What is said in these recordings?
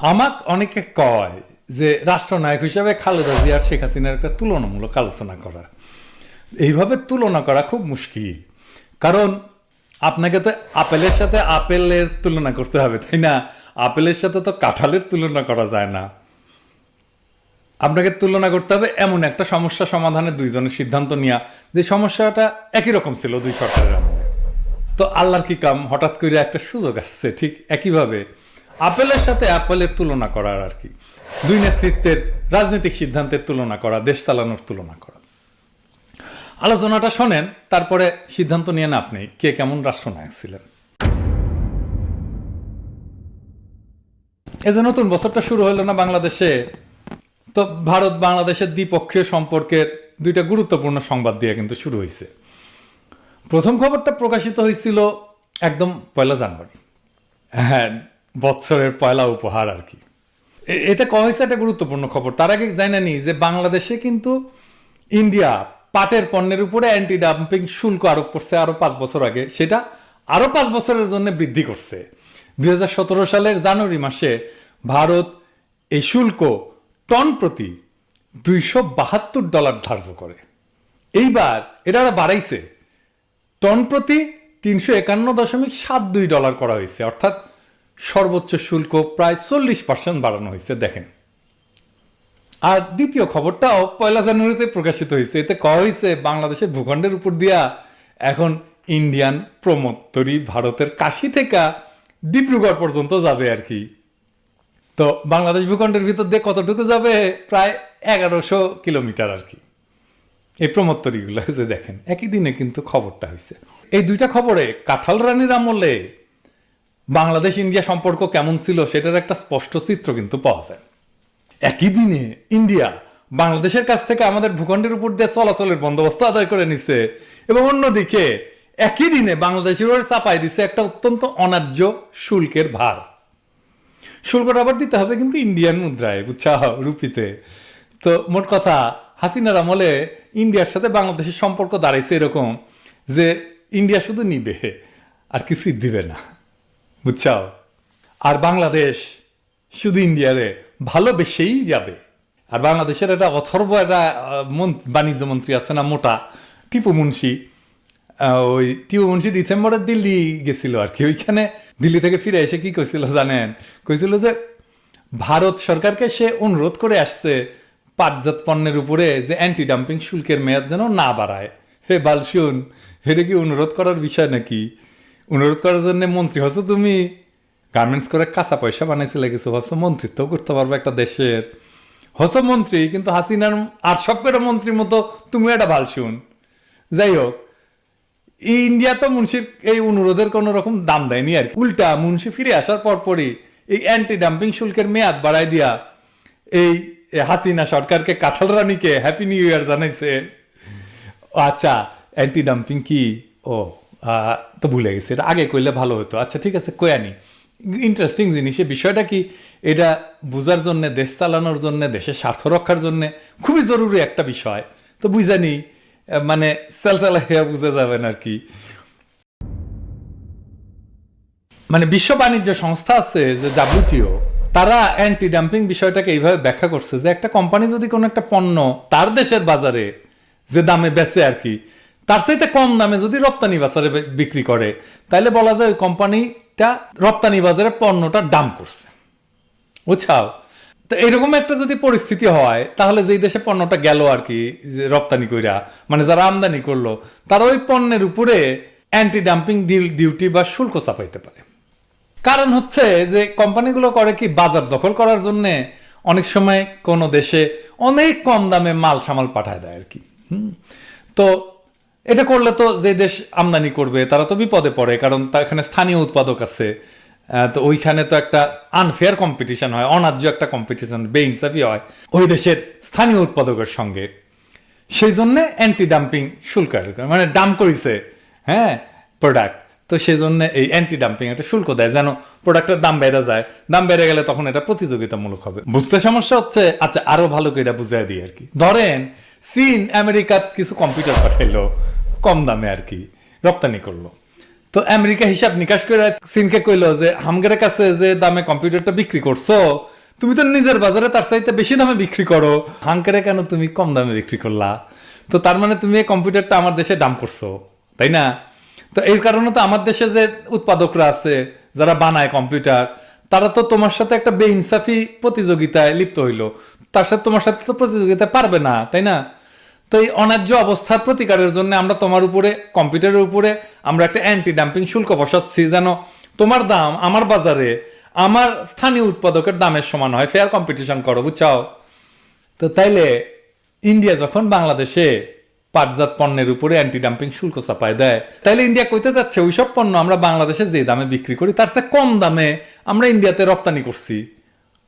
আমাক অনেকে কয় যে রাষ্ট্রনায়ক হিসেবে খালেদা জিয়ার শেখ হাসিনার একটা তুলনামূলক আলোচনা করা। এইভাবে তুলনা করা খুব মুশকিল। কারণ আপনাকে তো আপেলের সাথে আপেলের তুলনা করতে হবে, তাই না? আপেলের সাথে তো কাঁঠালের তুলনা করা যায় না। আপনাকে তুলনা করতে হবে এমন একটা সমস্যা সমাধানের দুইজনের সিদ্ধান্ত নেওয়া যে সমস্যাটা একই রকম ছিল দুই সরকারের আমলে। তো আল্লাহর কি কাম? হঠাৎ করে একটা সুযোগ আসছে, ঠিক একইভাবে। আপেলের সাথে অ্যাপেলের তুলনা করার আর কি। দুই নেতৃত্বের রাজনৈতিক সিদ্ধান্তের তুলনা করা, দেশ চালানোর তুলনা করা। আলোচনাটা শোনেন, তারপরে সিদ্ধান্ত নিয়ে না আপনি কে কেমন রাষ্ট্রনায়ক ছিলেন। এই যে নতুন বছরটা শুরু হলো না বাংলাদেশে, তো ভারত বাংলাদেশের দ্বিপক্ষীয় সম্পর্কের দুইটা গুরুত্বপূর্ণ সংবাদ দিয়ে কিন্তু শুরু হয়েছে প্রথম খবরটা প্রকাশিত হয়েছিল একদম পয়লা জানুয়ারি। হ্যাঁ বৎসরের পয়লা উপহার আর কি। এটা কয়া হয়েছে একটা গুরুত্বপূর্ণ খবর। তার আগে জানানি যে বাংলাদেশে কিন্তু ইন্ডিয়া পাটের পণ্যের উপরে অ্যান্টি ডাম্পিং শুল্ক আরোপ করছে আরও পাঁচ বছর আগে। সেটা আরও পাঁচ বছরের জন্য বৃদ্ধি করছে। দুই হাজার সতেরো সালের জানুয়ারি মাসে ভারত এই শুল্ক টন প্রতি দুইশো বাহাত্তর ডলার ধার্য করে। এইবার এটা আরও বাড়াইছে। টন প্রতি তিনশো একান্ন দশমিক সাত দুই ডলার করা হয়েছে। অর্থাৎ সর্বোচ্চ শুল্ক প্রায় চল্লিশ পার্সেন্ট বাড়ানো হয়েছে, দেখেন। আর দ্বিতীয় খবরটাও পয়লা জানুয়ারিতে প্রকাশিত হয়েছে। এতে কওয়া হয়েছে, বাংলাদেশের ভূখণ্ডের উপর দিয়া এখন ইন্ডিয়ান প্রমোত্তরি ভারতের কাশি থেকে ডিব্রুগড় পর্যন্ত যাবে আর কি। তো বাংলাদেশ ভূখণ্ডের ভিতর দিয়ে কতটুকু যাবে? প্রায় এগারোশো কিলোমিটার আর কি। এই প্রমোত্তরীগুলো যে দেখেন, একই দিনে কিন্তু খবরটা হয়েছে। এই দুইটা খবরে কাঁঠাল রানীর আমলে বাংলাদেশ ইন্ডিয়া সম্পর্ক কেমন ছিল সেটার একটা স্পষ্ট চিত্র কিন্তু পাওয়া যায়। একই দিনে ইন্ডিয়া বাংলাদেশের কাছ থেকে আমাদের ভূখণ্ডের উপর দিয়ে চলাচলের বন্দোবস্ত আদায় করে নিছে এবং অন্যদিকে একই দিনে বাংলাদেশের উপর চাপাই দিছে একটা অত্যন্ত অন্যায্য শুল্কের ভার। শুল্কটা আবার দিতে হবে কিন্তু ইন্ডিয়ান মুদ্রায়, বুঝছা, রুপিতে। তো মোট কথা, হাসিনার আমলে ইন্ডিয়ার সাথে বাংলাদেশের সম্পর্ক দাঁড়াইছে এরকম যে ইন্ডিয়া শুধু নিবে আর কিছুই দিবে না। বুঝছাও? আর বাংলাদেশ শুধু ইন্ডিয়ারে ভালোবেসেই যাবে। আর বাংলাদেশের একটা অথর্ব একটা বাণিজ্য মন্ত্রী আছে না মোটা, টিপু মুন্সি। ওই টিপু মুন্সি ডিসেম্বরে দিল্লি গেছিল আর কি। ওইখানে দিল্লি থেকে ফিরে এসে কি কইছিল জানেন? কইছিল যে ভারত সরকারকে সে অনুরোধ করে আসছে পাটজাত পণ্যের উপরে যে অ্যান্টি ডাম্পিং শুল্কের মেয়াদ যেন না বাড়ায়। হে বাল শুন এটা কি অনুরোধ করার বিষয় নাকি? অনুরোধ করার জন্য মন্ত্রী হচ্ছে তুমি। গার্মেন্টস করে কাঁচা পয়সা বানাইছিলে কিছু, ভাবছ মন্ত্রিত্ব করতে পারবে একটা দেশের। হস মন্ত্রী, কিন্তু হাসিনার আর সব কটা মন্ত্রীর মতো তুমি একটা ভালো শুন যাই হোক, এই ইন্ডিয়া তো মুন্সির এই অনুরোধের কোনো রকম দাম দেয়নি আর উল্টা মুন্সি ফিরে আসার পর পরই এই অ্যান্টি ডাম্পিং শুল্কের মেয়াদ বাড়াই দিয়া এই হাসিনা সরকারকে কাঁঠাল রানীকে হ্যাপি নিউ ইয়ার জানাইছে। আচ্ছা অ্যান্টি ডাম্পিং কি? ও তো ভুলে গেছি, এটা আগে কইলে ভালো হতো। আচ্ছা ঠিক আছে কয়ানি ইন্টারেস্টিং জিনিস, এই বিষয়টা কি? এটা বোঝার জন্য, দেশ চালানোর জন্য, দেশের স্বার্থ রক্ষার জন্য খুবই জরুরি একটা বিষয়। তো বুঝানি মানে সেলসালা হেয়া বুঝে যাবেন আর কি। মানে বিশ্ব বাণিজ্য সংস্থা আছে যে ডাব্লিউটিও তারা অ্যান্টি ডাম্পিং বিষয়টাকে এইভাবে ব্যাখ্যা করছে যে একটা কোম্পানি যদি কোনো একটা পণ্য তার দেশের বাজারে যে দামে বেচে আর কি তার চাইতে কম দামে যদি রপ্তানি বাজারে বিক্রি করে তাহলে বলা যায় ওই কোম্পানিটা রপ্তানি বাজারে পণ্যটা দাম করছে। বুঝছাও? তো এরকম একটা যদি পরিস্থিতি হয়, তাহলে যেই দেশে পণ্যটা গেল আর কি রপ্তানি কইরা মানে যারা আমদানি করল, তারা ওই পণ্যের উপরে অ্যান্টি ডাম্পিং ডিউটি বা শুল্ক চাপাইতে পারে। কারণ হচ্ছে যে কোম্পানিগুলো করে কি, বাজার দখল করার জন্য অনেক সময় কোনো দেশে অনেক কম দামে মাল সামাল পাঠায় দেয় আর কি। হুম। তো এটা করলে তো যে দেশ আমদানি করবে, তারা তো বিপদে পড়ে, কারণ তার এখানে স্থানীয় উৎপাদক আছে। তো ওইখানে তো একটা আনফেয়ার কম্পিটিশন হয়, অনার্য একটা কম্পিটিশন বেইনসাফি হয় ওই দেশের স্থানীয় উৎপাদকের সঙ্গে। সেই জন্যে অ্যান্টি ডাম্পিং শুল্ক মানে ডাম্প করেছে হ্যাঁ প্রোডাক্ট তো সেই জন্য এই অ্যান্টি ডাম্পিং একটা শুল্ক দেয়, যেন প্রোডাক্টের দাম বেড়ে যায়। দাম বেড়ে গেলে তখন এটা প্রতিযোগিতামূলক হবে। বুঝতে সমস্যা হচ্ছে আচ্ছা আরও ভালো করে বুঝাই দিই আর কি। ধরেন, চীন আমেরিকাত কিছু কম্পিউটার পাঠাইলো, কম দামে আর কি, রপ্তানি করল। তো আমেরিকা হিসাব নিকাশ করে চীনকে কইলো যে, হামগের কাছে যে দামে কম্পিউটারটা বিক্রি করছ, তুমি তো নিজের বাজারে তার চাইতে বেশি দামে বিক্রি করো। হাঙ্কেরে কেন তুমি কম দামে বিক্রি করলা? তো তার মানে তুমি এই কম্পিউটারটা আমার দেশে দাম করছ, তাই না? তো এই কারণে তো আমার দেশে যে উৎপাদকরা আছে, যারা বানায় কম্পিউটার, তারা তো তোমার সাথে একটা বেইনসাফি প্রতিযোগিতায় লিপ্ত হইল। তার সাথে তোমার সাথে তো প্রতিযোগিতা পারবে না, তাই না? তো এই অন্যায্য অবস্থার প্রতিকারের জন্য আমরা তোমার উপরে, কম্পিউটারের উপরে, আমরা একটা অ্যান্টি ডাম্পিং শুল্ক বসাচ্ছি যেন তোমার দাম আমার বাজারে, আমার স্থানীয় উৎপাদকের দামের সমান হয়। ফেয়ার কম্পিটিশন করো, বুঝছাও? তো তাইলে ইন্ডিয়া যখন বাংলাদেশে পাটজাত পণ্যের উপরে অ্যান্টি ডাম্পিং শুল্ক চাপায় দেয়। তাইলে ইন্ডিয়া কইতে যাচ্ছে, ওইসব পণ্য আমরা বাংলাদেশে যে দামে বিক্রি করি, তার চেয়ে কম দামে আমরা ইন্ডিয়াতে রপ্তানি করছি।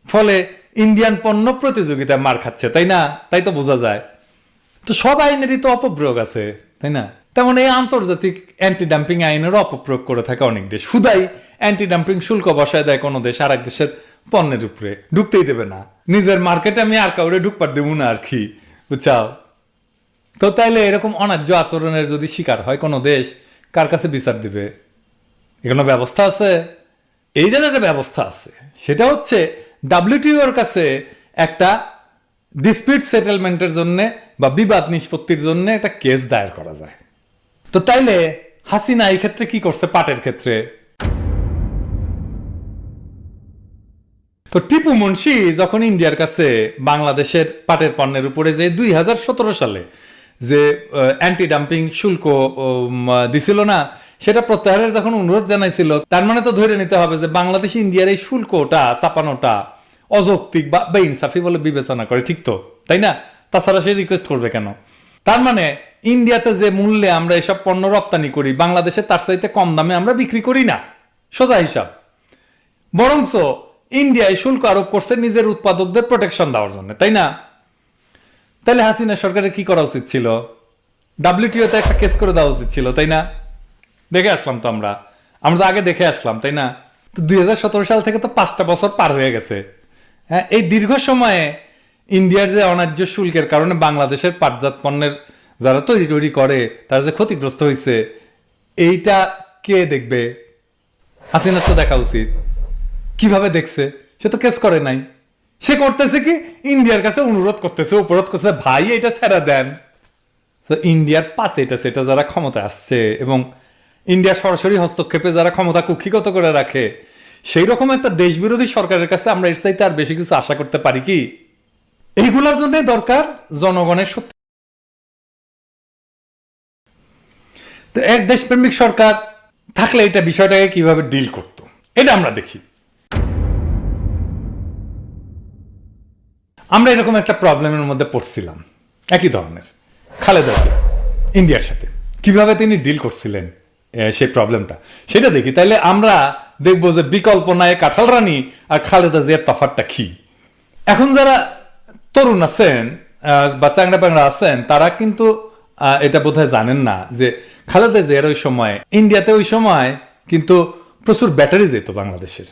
ফলে ইন্ডিয়ান পণ্য প্রতিযোগিতায় মার খাচ্ছে, তাই না? তাই তো বোঝা যায়। তো সব আইনেরই তো অপপ্রয়োগ আছে, তাই না? তেমন এই আন্তর্জাতিক অ্যান্টি ডাম্পিং আইনেরও অপপ্রয়োগ করে থাকে অনেক দেশ। শুধাই অ্যান্টি ডাম্পিং শুল্ক বসায় দেয় কোনো দেশ আর এক দেশের পণ্যের উপরে। ঢুকতেই দেবে না। নিজের মার্কেটে আমি আর কাউরে ঢুকপার দেবো না আর কি। বুঝছাও? তো তাইলে এরকম অন্যায্য আচরণের যদি শিকার হয় কোনো দেশ, কার কাছে বিচার দিবে? এখানে ব্যবস্থা আছে? এই জন্য একটা ব্যবস্থা আছে, সেটা হচ্ছে ডাব্লিউটিওর কাছে একটা ডিসপিউট সেটেলমেন্টের জন্য বা বিবাদ নিষ্পত্তির জন্য একটা কেস দায়ের করা যায়। তো তাইলে হাসিনা এই ক্ষেত্রে কি করছে? পাটের ক্ষেত্রে। তো টিপু মুন্সি যখন ইন্ডিয়ার কাছে বাংলাদেশের পাটের পণ্যের উপরে যে দুই হাজার সতেরো সালে যে অ্যান্টি ডাম্পিং শুল্ক দিছিল না, সেটা প্রত্যাহারের যখন অনুরোধ জানাইছিল, তার মানে তো ধরে নিতে হবে যে বাংলাদেশ ইন্ডিয়ার এই শুল্কটা চাপানোটা অযৌক্তিক বা বেইনসাফি বলে বিবেচনা করে, ঠিক তো? তাই না? তাছাড়া সে রিকোয়েস্ট করবে কেন? তার মানে ইন্ডিয়াতে যে মূল্যে আমরা এসব পণ্য রপ্তানি করি, বাংলাদেশে তার চাইতে কম দামে আমরা বিক্রি করি না। সোজা হিসাব। বরঞ্চ ইন্ডিয়ায় শুল্ক আরোপ করছে নিজের উৎপাদকদের প্রোটেকশন দেওয়ার জন্য, তাই না? তাহলে হাসিনা সরকারের কি করা উচিত ছিল? ডাব্লিউটিও ডাব্লিউটিওতে একটা কেস করে দেওয়া উচিত ছিল, তাই না? দেখে আসলাম তো আমরা। আমরা তো আগে দেখে আসলাম, তাই না? তো দুই হাজার সতেরো সাল থেকে তো পাঁচটা বছর পার হয়ে গেছে। হ্যাঁ এই দীর্ঘ সময়ে ইন্ডিয়ার যে অন্যায্য শুল্কের কারণে বাংলাদেশের পাটজাত পণ্যের যারা তৈরি তৈরি করে, তারা যে ক্ষতিগ্রস্ত হয়েছে এইটা কে দেখবে? হাসিনার তো দেখা উচিত। কীভাবে দেখছে? সে তো কেস করে নাই। সে করতেছে কি? ইন্ডিয়ার কাছে অনুরোধ করতেছে, উপরোধ করছে ভাই, এটা ছেড়ে দেন। তো ইন্ডিয়ার পাশে এটা, সেটা যারা ক্ষমতা আসছে এবং ইন্ডিয়া সরাসরি হস্তক্ষেপে যারা ক্ষমতা কুক্ষিগত করে রাখে, সেই রকম একটা দেশ বিরোধী সরকারের কাছে আমরা এর চাইতে আর বেশি কিছু আশা করতে পারি কি? এইগুলোর জন্য দরকার জনগণের সত্যি তো এক দেশপ্রেমিক সরকার থাকলে এটা বিষয়টাকে কীভাবে ডিল করত? এটা আমরা দেখি। আমরা এরকম একটা প্রবলেমের মধ্যে পড়ছিলাম। একই ধরনের। খালেদা ইন্ডিয়ার সাথে। কীভাবে তিনি ডিল করছিলেন সেই প্রবলেমটা সেটা দেখি। তাইলে আমরা দেখব যে বিকল্প নাই কাঁঠাল রানী আর খালেদা জিয়ার তফাতটা কি। এখন যারা তরুণ আছেন বা চ্যাংড়া প্যাংড়া আছেন, তারা কিন্তু এটা বোধহয় জানেন না যে খালেদা জিয়ার ওই সময়, ইন্ডিয়াতে ওই সময় কিন্তু প্রচুর ব্যাটারি যেত বাংলাদেশের।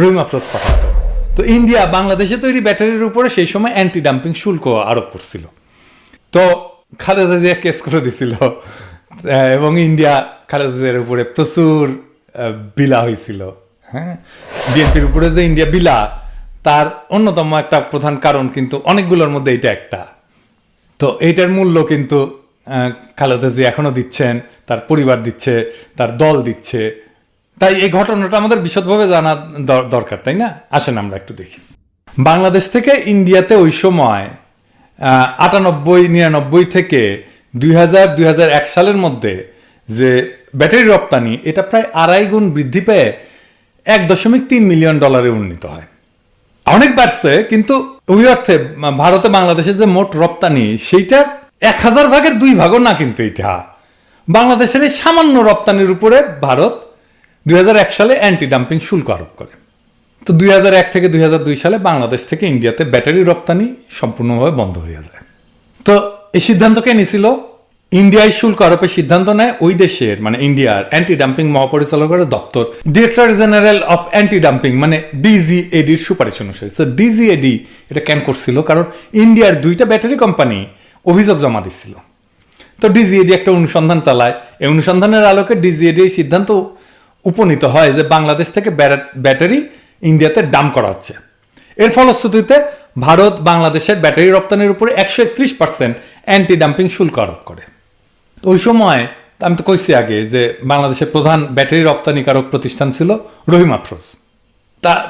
রুইম আফরোজ পাঠাতো। তো ইন্ডিয়া বাংলাদেশে তৈরি ব্যাটারির উপরে সেই সময় অ্যান্টি ডাম্পিং শুল্ক আরোপ করছিল। তো খালেদা জিয়া কেস করে দিছিল। এবং ইন্ডিয়া খালেদা জিয়ার উপরে প্রচুর বিলা হয়েছিল। হ্যাঁ? বিএনপির উপরে যে ইন্ডিয়া বিলা, তার অন্যতম একটা প্রধান কারণ কিন্তু অনেকগুলোর মধ্যে এটা একটা। তো এইটার মূল্য কিন্তু খালেদা জিয়া এখনও দিচ্ছেন, তার পরিবার দিচ্ছে, তার দল দিচ্ছে। তাই এই ঘটনাটা আমাদের বিশদভাবে জানা দরকার, তাই না? আসেন আমরা একটু দেখি। বাংলাদেশ থেকে ইন্ডিয়াতে ওই সময় আটানব্বই, নিরানব্বই থেকে দুই হাজার দুই হাজার এক সালের মধ্যে যে ব্যাটারি রপ্তানি, এটা প্রায় আড়াই গুণ বৃদ্ধি পেয়ে এক দশমিক তিন মিলিয়ন ডলারে উন্নীত হয়। অনেক বাড়ছে, কিন্তু ওই অর্থে ভারতে বাংলাদেশের যে মোট রপ্তানি, সেইটার এক হাজার ভাগের দুই ভাগও না কিন্তু এটা বাংলাদেশের এই সামান্য রপ্তানির উপরে ভারত দুই হাজার এক সালে অ্যান্টি ডাম্পিং শুল্ক আরোপ করে। তো দুই হাজার এক থেকে দুই হাজার দুই সালে বাংলাদেশ থেকে ইন্ডিয়াতে ব্যাটারি রপ্তানি সম্পূর্ণভাবে বন্ধ হয়ে যায়। তো এই সিদ্ধান্ত কে নিছিল? ইন্ডিয়ায় শুল্ক আরোপের সিদ্ধান্ত নেয় ওই দেশের মানে ইন্ডিয়ার অ্যান্টি ডাম্পিং মহাপরিচালকের দপ্তর। Director general of anti dumping মানে ডিজিএডির সুপারিশ অনুসারে। তো ডিজিএডি এটা কেন করছিল? কারণ ইন্ডিয়ার দুইটা ব্যাটারি কোম্পানি অভিযোগ জমা দিছিল। তো ডিজিএডি একটা অনুসন্ধান চালায়। এই অনুসন্ধানের আলোকে ডিজিএডি সিদ্ধান্ত উপনীত হয় যে বাংলাদেশ থেকে ব্যাটারি ইন্ডিয়াতে দাম করা হচ্ছে। এর ফলশ্রুতিতে ভারত বাংলাদেশের ব্যাটারি রপ্তানির উপরে একশো একত্রিশ পার্সেন্ট অ্যান্টি ডাম্পিং শুল্ক আরোপ করে। ওই সময়, আমি তো কইছি আগে যে বাংলাদেশের প্রধান ব্যাটারি রপ্তানিকারক প্রতিষ্ঠান ছিল রহিম আফরোজ।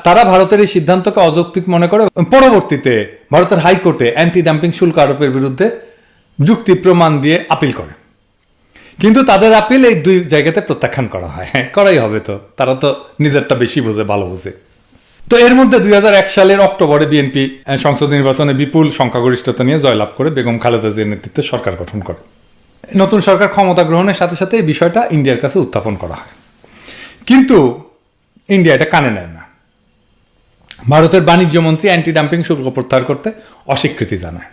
তারা ভারতের এই সিদ্ধান্তকে অযৌক্তিক মনে করে পরবর্তীতে ভারতের হাইকোর্টে অ্যান্টি ডাম্পিং শুল্ক আরোপের বিরুদ্ধে যুক্তি প্রমাণ দিয়ে আপিল করে। কিন্তু তাদের আপিল এই দুই জায়গাতে প্রত্যাখ্যান করা হয়। হ্যাঁ করাই হবে তো। তারা তো নিজেরটা বেশি বোঝে, ভালো বোঝে। তো এর মধ্যে দুই সালের অক্টোবরে বিএনপি সংসদ নির্বাচনে বিপুল সংখ্যাগরিষ্ঠতা নিয়ে জয়লাভ করে বেগম খালেদা জিয়ার নেতৃত্বে সরকার গঠন করে। নতুন সরকার ক্ষমতা গ্রহণের সাথে সাথে এই বিষয়টা ইন্ডিয়ার কাছে উত্থাপন করা হয়। কিন্তু ইন্ডিয়া এটা কানে নেয় না। ভারতের বাণিজ্য মন্ত্রী অ্যান্টি ডাম্পিং শুল্ক প্রত্যাহার করতে অস্বীকৃতি জানায়।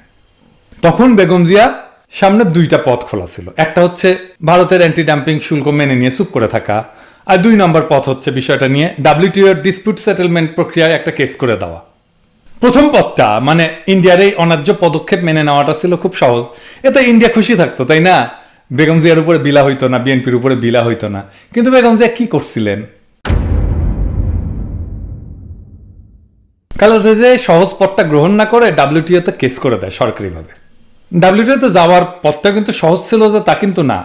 তখন বেগম জিয়া সামনে দুইটা পথ খোলা ছিল। একটা হচ্ছে ভারতের অ্যান্টি ডাম্পিং শুল্ক মেনে নিয়ে চুপ করে থাকা আর দুই নম্বর পথ হচ্ছে বিষয়টা নিয়ে ডাব্লিউটিও ডিসপিউট সেটেলমেন্ট প্রক্রিয়ায় একটা কেস করে দেওয়া। প্রথম পথটা মানে ইন্ডিয়ার এই অনার্য পদক্ষেপ মেনে নেওয়াটা ছিল খুব সহজ। এতে ইন্ডিয়া খুশি থাকতো, তাই না? বেগম জিয়ার উপরে বিলা হইতো না বিএনপির উপরে বিলা হইতো না। কিন্তু বেগম জিয়া কি করছিলেন? খালেদা যে সহজ পথটা গ্রহণ না করে ডাব্লিউটিওতে কেস করে দেয় সরকারিভাবে। ডাব্লিউটিওতে যাওয়ার পথটা কিন্তু সহজ ছিল যে তা কিন্তু না।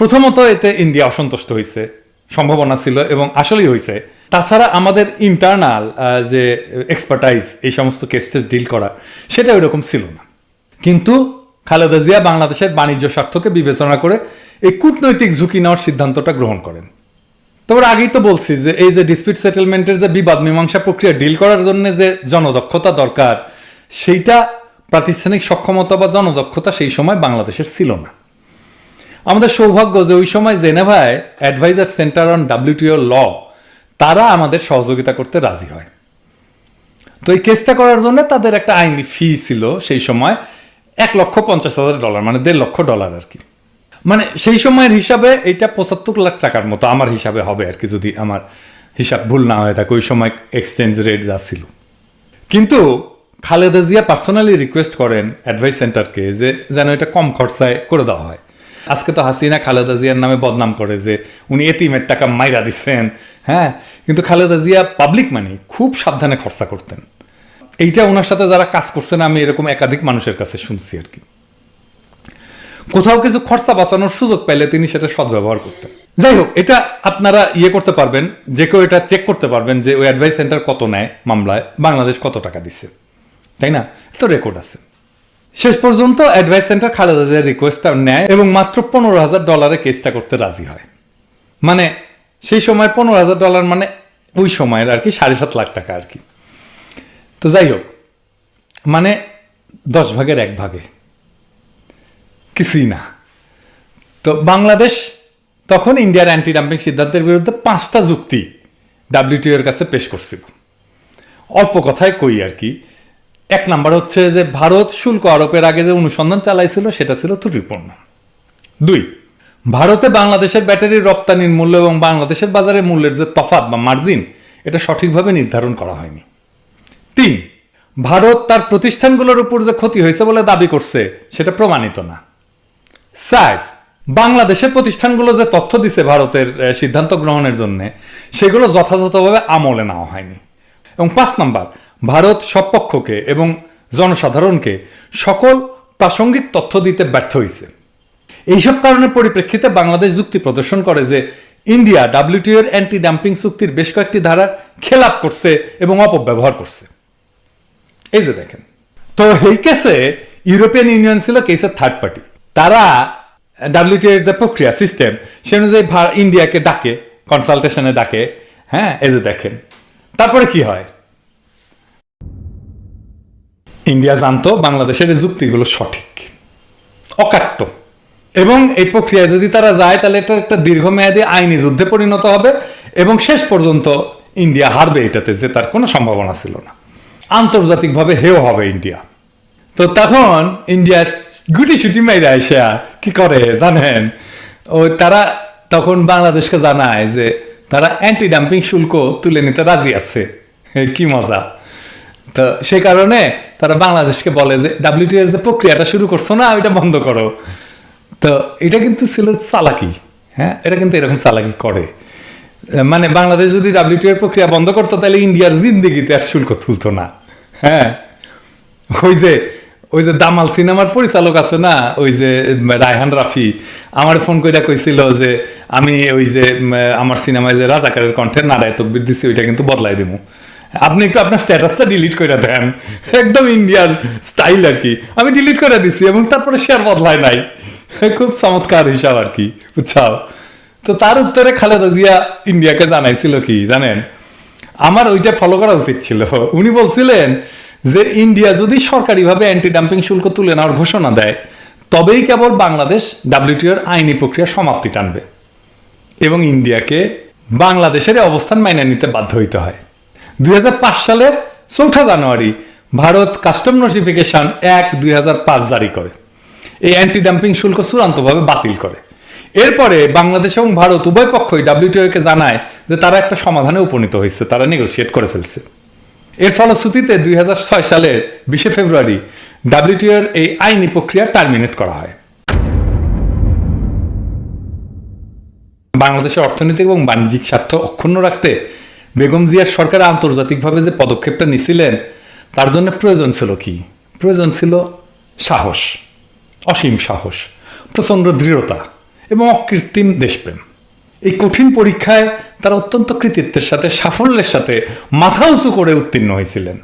প্রথমত এতে ইন্ডিয়া অসন্তুষ্ট হয়েছে সম্ভাবনা ছিল এবং আসলেই হয়েছে তাছাড়া আমাদের ইন্টারনাল যে এক্সপার্টাইজ এই সমস্ত কেস টেস ডিল করা, সেটা ওইরকম ছিল না। কিন্তু খালেদা জিয়া বাংলাদেশের বাণিজ্য স্বার্থকে বিবেচনা করে এই কূটনৈতিক ঝুঁকি নেওয়ার সিদ্ধান্তটা গ্রহণ করেন। তারপর আগেই তো বলছি যে এই যে ডিসপিউট সেটেলমেন্টের যে বিবাদ মীমাংসা প্রক্রিয়া ডিল করার জন্য যে জনদক্ষতা দরকার, সেইটা প্রাতিষ্ঠানিক সক্ষমতা বা জনদক্ষতা সেই সময় বাংলাদেশের ছিল না। আমাদের সৌভাগ্য যে ওই সময় জেনেভায় advisor centre on WTO law, তারা আমাদের সহযোগিতা করতে রাজি হয়। তো এই কেসটা করার জন্য তাদের একটা আইনি ফি ছিল সেই সময় এক লক্ষ পঞ্চাশ হাজার ডলার মানে দেড় লক্ষ ডলার আর কি। মানে সেই সময়ের হিসাবে এইটা পঁচাত্তর লাখ টাকার মতো আমার হিসাবে হবে আর কি, যদি আমার হিসাব ভুল না হয়ে থাকে, ওই সময় এক্সচেঞ্জ রেট যা ছিল। কিন্তু খালেদা জিয়া পার্সোনালি রিকোয়েস্ট করেন অ্যাডভাইস সেন্টারকে যে যেন এটা কম খরচায় করে দেওয়া হয়। আজকে তো হাসিনা খালেদা জিয়ার নামে বদনাম করে যে উনি এতিমের টাকা মাইরা দিচ্ছেন হ্যাঁ কিন্তু খালেদা জিয়া পাবলিক মানি খুব সাবধানে খরচা করতেন। এইটা ওনার সাথে যারা কাজ করছেন, আমি এরকম একাধিক মানুষের কাছে শুনছি আর কি। কোথাও কিছু খরচা বাঁচানোর সুযোগ পাইলে তিনি সেটা সদ্ব্যবহার করতেন। যাই হোক, এটা আপনারা ইয়ে করতে পারবেন, যে কেউ এটা চেক করতে পারবেন যে ওই অ্যাডভাইস সেন্টার কত নেয় মামলায়, বাংলাদেশ কত টাকা দিচ্ছে তাই না? তো রেকর্ড আছে। শেষ পর্যন্ত অ্যাডভাইস সেন্টার খালেদা জিয়ার রিকোয়েস্টটা নেয় এবং মাত্র পনেরো হাজার ডলারে কেসটা করতে রাজি হয়। মানে সেই সময় পনেরো হাজার ডলার মানে ওই সময়ের আর কি, সাড়ে সাত লাখ টাকা আর কি। তো যাই হোক মানে দশ ভাগের এক ভাগে। কিছুই না। তো বাংলাদেশ তখন ইন্ডিয়ার অ্যান্টি ডাম্পিং সিদ্ধান্তের বিরুদ্ধে পাঁচটা যুক্তি ডাব্লিউটিও এর কাছে পেশ করছিল। অল্প কথায় কই আর কি এক নাম্বার হচ্ছে যে ভারত শুল্ক আরোপের আগে যে অনুসন্ধান চালাইছিল, সেটা ছিল ত্রুটিপূর্ণ। দুই, ভারতে বাংলাদেশের ব্যাটারির রপ্তানির মূল্য এবং বাংলাদেশের বাজারে মূল্যের যে তফাৎ বা মার্জিন, এটা সঠিকভাবে নির্ধারণ করা হয়নি। তিন, ভারত তার প্রতিষ্ঠানগুলোর উপর যে ক্ষতি হয়েছে বলে দাবি করছে, সেটা প্রমাণিত না। স্যার বাংলাদেশের প্রতিষ্ঠানগুলো যে তথ্য দিছে ভারতের সিদ্ধান্ত গ্রহণের জন্য, সেগুলো যথাযথভাবে আমলে নেওয়া হয়নি। এবং পাঁচ নাম্বার ভারত সব পক্ষকে এবং জনসাধারণকে সকল প্রাসঙ্গিক তথ্য দিতে ব্যর্থ হয়েছে এইসব কারণের পরিপ্রেক্ষিতে বাংলাদেশ যুক্তি প্রদর্শন করে যে ইন্ডিয়া ডাব্লিউটিও এর অ্যান্টি ডাম্পিং চুক্তির বেশ কয়েকটি ধারার খেলাপ করছে এবং অপব্যবহার করছে। এই যে দেখেন। তো এই কেসে ইউরোপিয়ান ইউনিয়ন ছিল কেসের থার্ড পার্টি তারা ডাব্লিউটিও এর যে প্রক্রিয়া সিস্টেম সে অনুযায়ী ইন্ডিয়াকে ডাকে কনসালটেশনে ডাকে। হ্যাঁ এই যে দেখেন। তারপরে কি হয়? ইন্ডিয়া জানতো বাংলাদেশের এই যুক্তিগুলো সঠিক। অকাট্য। এবং এই প্রক্রিয়ায় যদি তারা যায়, তাহলে এটা একটা দীর্ঘমেয়াদী আইনি যুদ্ধে পরিণত হবে এবং শেষ পর্যন্ত ইন্ডিয়া হারবে এটাতে, যে তার কোনো সম্ভাবনা ছিল না। আন্তর্জাতিকভাবে হেও হবে ইন্ডিয়া। তো তখন ইন্ডিয়া গুটি সুটি মেয়েরা এসে কি করে জানেন? ও তারা তখন বাংলাদেশকে জানায় যে তারা অ্যান্টি ডাম্পিং শুল্ক তুলে নিতে রাজি আছে। কি মজা। তো সেই কারণে তারা বাংলাদেশকে বলে যে ডাব্লিউটিও এর যে প্রক্রিয়াটা শুরু করছ না, ওইটা বন্ধ করো। তো এটা কিন্তু ছিল চালাকি হ্যাঁ? এটা কিন্তু এরকম চালাকি করে। মানে বাংলাদেশ যদি ডাব্লিউটিও এর প্রক্রিয়া বন্ধ করতো, তাহলে ইন্ডিয়ার জিন্দিগিতে আর শুল্ক তুলতো না হ্যাঁ? ওই যে ওই যে দামাল সিনেমার পরিচালক আছে না, ওই যে রায়হান রাফি, আমার ফোন করে কইছিল যে, আমি ওই যে আমার সিনেমায় যে রাজাকারের কণ্ঠে নারায় তকবির দিছি, ওইটা কিন্তু বদলাই দিব আপনি একটু আপনার স্ট্যাটাসটা ডিলিট করে দেন। একদম ইন্ডিয়ান স্টাইল আর কি। আমি ডিলিট করে দিছি এবং তারপরে শেয়ার বদলায় নাই। খুব চমৎকার হিসাব আর কি, বুঝছাও? তো তার উত্তরে খালেদা জিয়া ইন্ডিয়াকে জানাইছিল কি, জানেন? আমার ওইটা ফলো করা উচিত ছিল। উনি বলছিলেন যে ইন্ডিয়া যদি সরকারিভাবে অ্যান্টি ডাম্পিং শুল্ক তুলে নেওয়ার ঘোষণা দেয়, তবেই কেবল বাংলাদেশ ডাব্লিউটিওর আইনি প্রক্রিয়া সমাপ্তি টানবে এবং ইন্ডিয়াকে বাংলাদেশের অবস্থান মাইনে নিতে বাধ্য হইতে হয়। দুই সালের চৌঠা জানুয়ারি ভারত কাস্টম নোটিফিকেশন এক দুই জারি করে। এই অ্যান্টি ডাম্পিং শুল্ক চূড়ান্তভাবে বাতিল করে। এরপরে বাংলাদেশ এবং ভারত উভয় পক্ষই ডাব্লিউটিও কে জানায় যে তারা একটা সমাধানে উপনীত হয়েছে, তারা নেগোসিয়েট করে ফেলছে। এর ফলশ্রুতিতে দুই হাজার ছয় সালের বিশে ফেব্রুয়ারি ডাব্লিউটিও এর এই আইনি প্রক্রিয়া টার্মিনেট করা হয়। বাংলাদেশের অর্থনৈতিক এবং বাণিজ্যিক স্বার্থ অক্ষুণ্ণ রাখতে বেগম জিয়ার সরকার আন্তর্জাতিকভাবে যে পদক্ষেপটা নিছিলেন, তার জন্য প্রয়োজন ছিল কি? প্রয়োজন ছিল সাহস, অসীম সাহস, প্রচণ্ড দৃঢ়তা এবং অকৃত্রিম দেশপ্রেম। এই কঠিন পরীক্ষায় তারা অত্যন্ত কৃতিত্বের সাথে, সাফল্যের সাথে মাথা উঁচু করে উত্তীর্ণ হয়েছিলেন।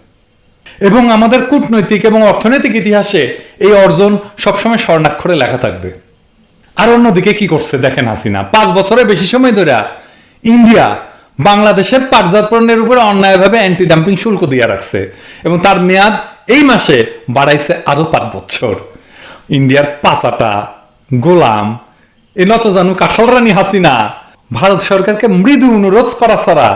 এবং আমাদের কূটনৈতিক এবং অর্থনৈতিক ইতিহাসে এই অর্জন সবসময় স্বর্ণাক্ষরে লেখা থাকবে। আর অন্যদিকে কি করছে দেখেন হাসিনা? পাঁচ বছরের বেশি সময় ধরে ইন্ডিয়া বাংলাদেশের পাটজাত পণ্যের উপরে অন্যায়ভাবে অ্যান্টি ডাম্পিং শুল্ক দিয়ে রাখছে এবং তার মেয়াদ এই মাসে বাড়াইছে আরও পাঁচ বছর। ইন্ডিয়ার পাচাটা, গোলাম, এ নত জানু কাঁঠাল রানী হাসিনা, ভারত সরকারকে মৃদু অনুরোধ করা ছাড়া